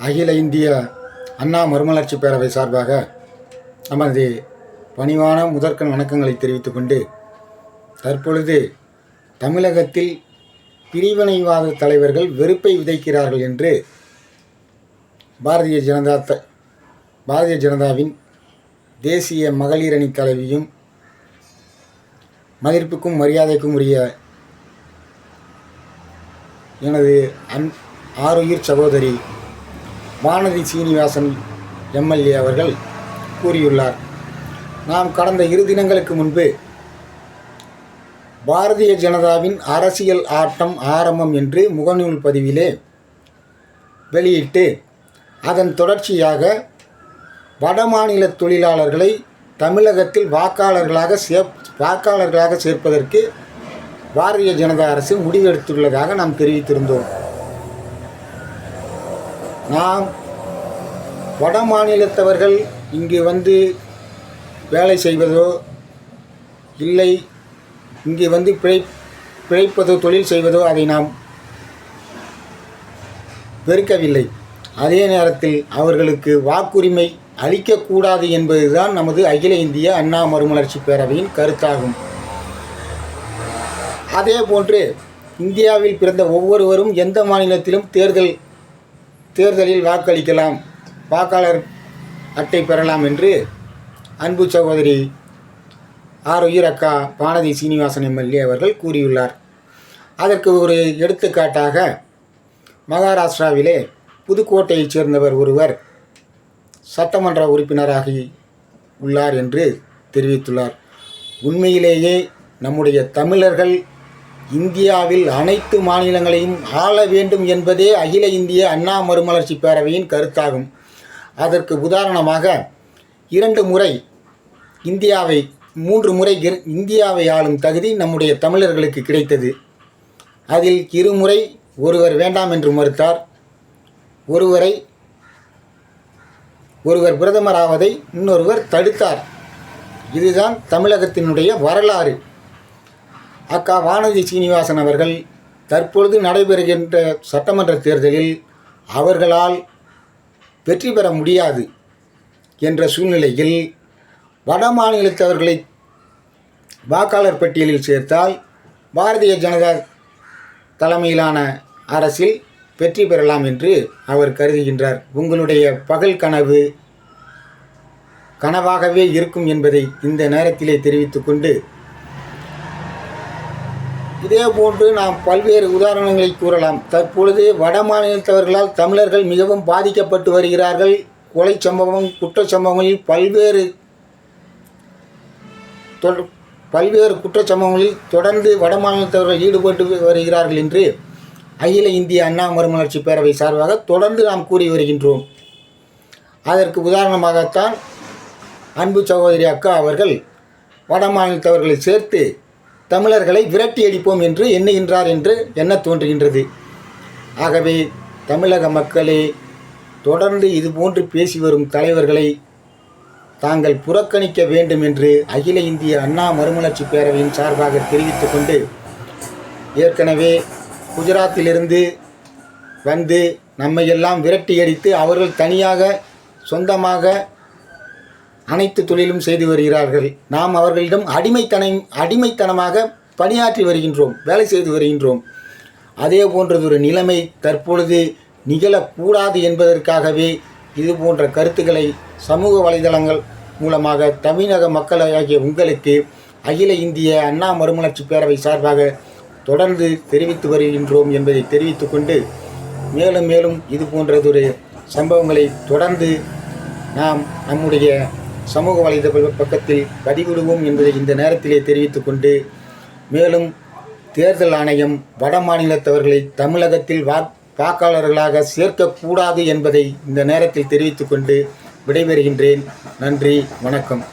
அகில இந்திய அண்ணா மறுமலர்ச்சி பேரவை சார்பாக நமது பணிவான முதற்கண் வணக்கங்களை தெரிவித்துக் கொண்டு தற்பொழுது தமிழகத்தில் பிரிவினைவாத தலைவர்கள் வெறுப்பை விதைக்கிறார்கள் என்று பாரதிய ஜனதா த பாரதிய ஜனதாவின் தேசிய மகளிர் அணி தலைவியும் மதிப்பிற்கும் மரியாதைக்கும் உரிய எனது அன் ஆறுயிர் சகோதரி வானதி சீனிவாசன் எம்எல்ஏ அவர்கள் கூறியுள்ளார். நாம் கடந்த இரு தினங்களுக்கு முன்பு பாரதிய ஜனதாவின் அரசியல் ஆட்டம் ஆரம்பம் என்று முகநூல் பதிவிலே வெளியிட்டு அதன் தொடர்ச்சியாக வடமாநில தொழிலாளர்களை தமிழகத்தில் வாக்காளர்களாக சே வாக்காளர்களாக சேர்ப்பதற்கு பாரதிய ஜனதா அரசு முடிவெடுத்துள்ளதாக நாம் தெரிவித்திருந்தோம். நாம் வட மாநிலத்தவர்கள் இங்கு வந்து வேலை செய்வதோ இல்லை இங்கே வந்து பிழை பிழைப்பதோ தொழில் செய்வதோ அதை நாம் வெறுக்கவில்லை. அதே நேரத்தில் அவர்களுக்கு வாக்குரிமை அளிக்கக்கூடாது என்பதுதான் நமது அகில இந்திய அண்ணா மறுமலர்ச்சி பேரவையின் கருத்தாகும். அதே போன்று இந்தியாவில் பிறந்த ஒவ்வொருவரும் எந்த மாநிலத்திலும் தேர்தல் தேர்தலில் வாக்களிக்கலாம். வாக்காளர் அட்டை பெறலாம் என்று அன்பு சகோதரி ஆர் உயிரக்கா பானதி சீனிவாசன் எம்எல்ஏ அவர்கள் கூறியுள்ளார். அதற்கு ஒரு எடுத்துக்காட்டாக மகாராஷ்டிராவிலே புதுக்கோட்டையைச் சேர்ந்தவர் ஒருவர் சட்டமன்ற உறுப்பினராகி உள்ளார் என்று தெரிவித்துள்ளார். உண்மையிலேயே நம்முடைய தமிழர்கள் இந்தியாவில் அனைத்து மாநிலங்களையும் ஆள வேண்டும் என்பதே அகில இந்திய அண்ணா மறுமலர்ச்சி பேரவையின் கருத்தாகும். அதற்கு உதாரணமாக இரண்டு முறை இந்தியாவை மூன்று முறை இந்தியாவை ஆளும் தகுதி நம்முடைய தமிழர்களுக்கு கிடைத்தது. அதில் இருமுறை ஒருவர் வேண்டாம் என்று மறுத்தார். ஒருவரை ஒருவர் பிரதமர் ஆவதை இன்னொருவர் தடுத்தார். இதுதான் தமிழகத்தினுடைய வரலாறு. அக்கா வானதி சீனிவாசன் அவர்கள் தற்பொழுது நடைபெறுகின்ற சட்டமன்ற தேர்தலில் அவர்களால் வெற்றி பெற முடியாது என்ற சூழ்நிலையில் வட மாநிலத்தவர்களை வாக்காளர் பட்டியலில் சேர்த்தால் பாரதிய ஜனதா தலைமையிலான அரசில் வெற்றி பெறலாம் என்று அவர் கருதுகின்றார். உங்களுடைய பகல் கனவு கனவாகவே இருக்கும் என்பதை இந்த நேரத்திலே தெரிவித்துக்கொண்டு இதே போன்று நாம் பல்வேறு உதாரணங்களை கூறலாம். தற்பொழுது வட மாநிலத்தவர்களால் தமிழர்கள் மிகவும் பாதிக்கப்பட்டு வருகிறார்கள். கொலை சம்பவம் குற்றச்சம்பவங்களில் பல்வேறு பல்வேறு குற்றச்சம்பவங்களில் தொடர்ந்து வட மாநிலத்தவர்கள் ஈடுபட்டு வருகிறார்கள் என்று அகில இந்திய அண்ணா மறுமலர்ச்சி பேரவை சார்பாக தொடர்ந்து நாம் கூறி வருகின்றோம். அதற்கு உதாரணமாகத்தான் அன்பு சகோதரி அக்கா அவர்கள் வட மாநிலத்தவர்களை சேர்த்து தமிழர்களை விரட்டி அடிப்போம் என்று எண்ணுகின்றார் என்று எண்ணத் தோன்றுகின்றது. ஆகவே தமிழக மக்களே தொடர்ந்து இதுபோன்று பேசி வரும் தலைவர்களை தாங்கள் புறக்கணிக்க வேண்டும் என்று அகில இந்திய அண்ணா மறுமலர்ச்சி பேரவையின் சார்பாக தெரிவித்து கொண்டு ஏற்கனவே குஜராத்திலிருந்து வந்து நம்மையெல்லாம் விரட்டி அடித்து அவர்கள் தனியாக சொந்தமாக அனைத்து தொழிலும் செய்து வருகிறார்கள். நாம் அவர்களிடம் அடிமைத்தனை அடிமைத்தனமாக பணியாற்றி வருகின்றோம் வேலை செய்து வருகின்றோம். அதே போன்றதொரு நிலைமை தற்பொழுது நிகழக்கூடாது என்பதற்காகவே இது போன்ற கருத்துக்களை சமூக வலைதளங்கள் மூலமாக தமிழக மக்களாகிய உங்களுக்கு அகில இந்திய அண்ணா மறுமலர்ச்சி பேரவை சார்பாக தொடர்ந்து தெரிவித்து வருகின்றோம் என்பதை தெரிவித்துக்கொண்டு மேலும் மேலும் இது போன்றதொரு சம்பவங்களை தொடர்ந்து நாம் நம்முடைய சமூக வலைதள பக்கத்தில் பதிவிடுவோம் என்பதை இந்த நேரத்திலே தெரிவித்துக்கொண்டு மேலும் தேர்தல் ஆணையம் வட மாநிலத்தவர்களை தமிழகத்தில் வாக் வாக்காளர்களாக சேர்க்கக்கூடாது என்பதை இந்த நேரத்தில் தெரிவித்துக்கொண்டு விடைபெறுகின்றேன். நன்றி வணக்கம்.